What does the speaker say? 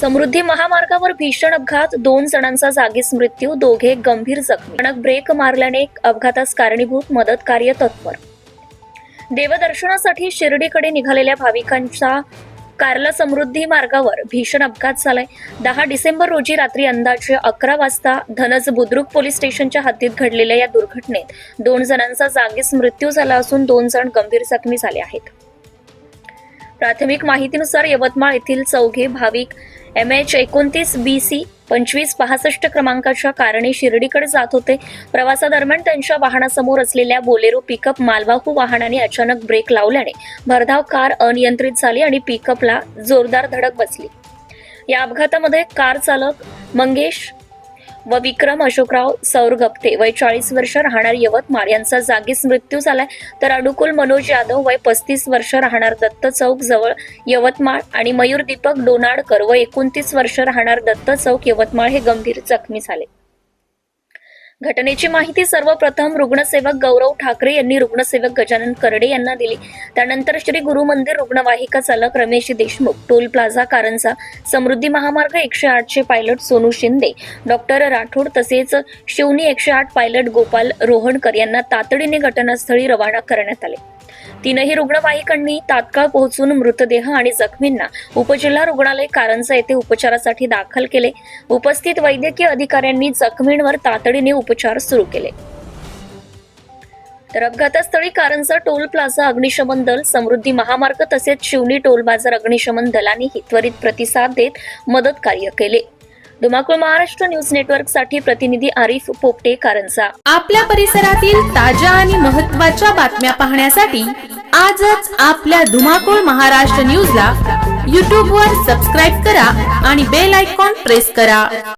समृद्धी महामार्गावर भीषण अपघात दोन जणांचा जागीच मृत्यू दोघे गंभीर जखमी. अचानक ब्रेक मारल्याने अपघातास कारणीभूत मदत कार्य तत्पर. देवदर्शनासाठी शिर्डीकडे निघालेल्या भाविकांचा कारला समृद्धी मार्गावर भीषण अपघात झालाय. दहा डिसेंबर रोजी रात्री अंदाजे अकरा वाजता धनज बुद्रुक पोलीस स्टेशनच्या हद्दीत घडलेल्या या दुर्घटनेत दोन जणांचा जागीच मृत्यू झाला असून दोन जण गंभीर जखमी झाले आहेत. प्राथमिक माहितीनुसार यवतमाळ येथील चौघे भाविक एम एच एकोणतीस बी सी पंचवीस पासष्ट क्रमांकाच्या कारणे शिर्डीकडे जात होते. प्रवासादरम्यान त्यांच्या वाहनासमोर असलेल्या बोलेरो पिकअप मालवाहू वाहनाने अचानक ब्रेक लावल्याने भरधाव कार अनियंत्रित झाली आणि पिकअपला जोरदार धडक बसली. या अपघातामध्ये कार चालक मंगेश व विक्रम अशोकराव सौरगप्ते वय चाळीस वर्ष राहणार यवतमाळ यांचा जागीच मृत्यू झालाय. तर अनुकूल मनोज यादव वय पस्तीस वर्ष राहणार दत्त चौक जवळ यवतमाळ आणि मयूर दीपक डोनाडकर व एकोणतीस वर्ष राहणार दत्त चौक यवतमाळ हे गंभीर जखमी झाले. घटनेची माहिती सर्वप्रथम रुग्णसेवक गौरव ठाकरे यांनी रुग्णसेवक गजानन करडे यांना दिली. त्यानंतर श्री गुरु मंदिर रुग्णवाहिका चालक रमेश देशमुख टोल प्लाझा कारंजा समृद्धी महामार्ग एकशे आठचे पायलट सोनू शिंदे डॉक्टर राठोड तसेच शिवनी एकशे आठ पायलट गोपाल रोहणकर यांना तातडीने घटनास्थळी रवाना करण्यात आले. तीनही रुग्णवाहिकांनी तात्काळ पोहोचून मृतदेह आणि जखमींना उपजिल्हा रुग्णालय कारंजा येथे उपचारासाठी दाखल केले. उपस्थित वैद्यकीय अधिकाऱ्यांनी जखमींवर तातडीने उपचार सुरू केले. तर अपघातस्थळी कारंजा टोल प्लाझा अग्निशमन दल समृद्धी महामार्ग तसेच शिवनी टोल बाजार अग्निशमन दलांनीही त्वरित प्रतिसाद देत मदत कार्य केले. डोमाकुळ महाराष्ट्र न्यूज नेटवर्कसाठी प्रतिनिधी आरिफ पोपटे कारंजा आपल्या परिसरातील ताज्या आणि महत्त्वाच्या बातम्या पाहण्यासाठी आजच आपल्या धुमाकूळ महाराष्ट्र न्यूजला यूट्यूबवर सबस्क्राईब करा आणि बेल आयकॉन प्रेस करा.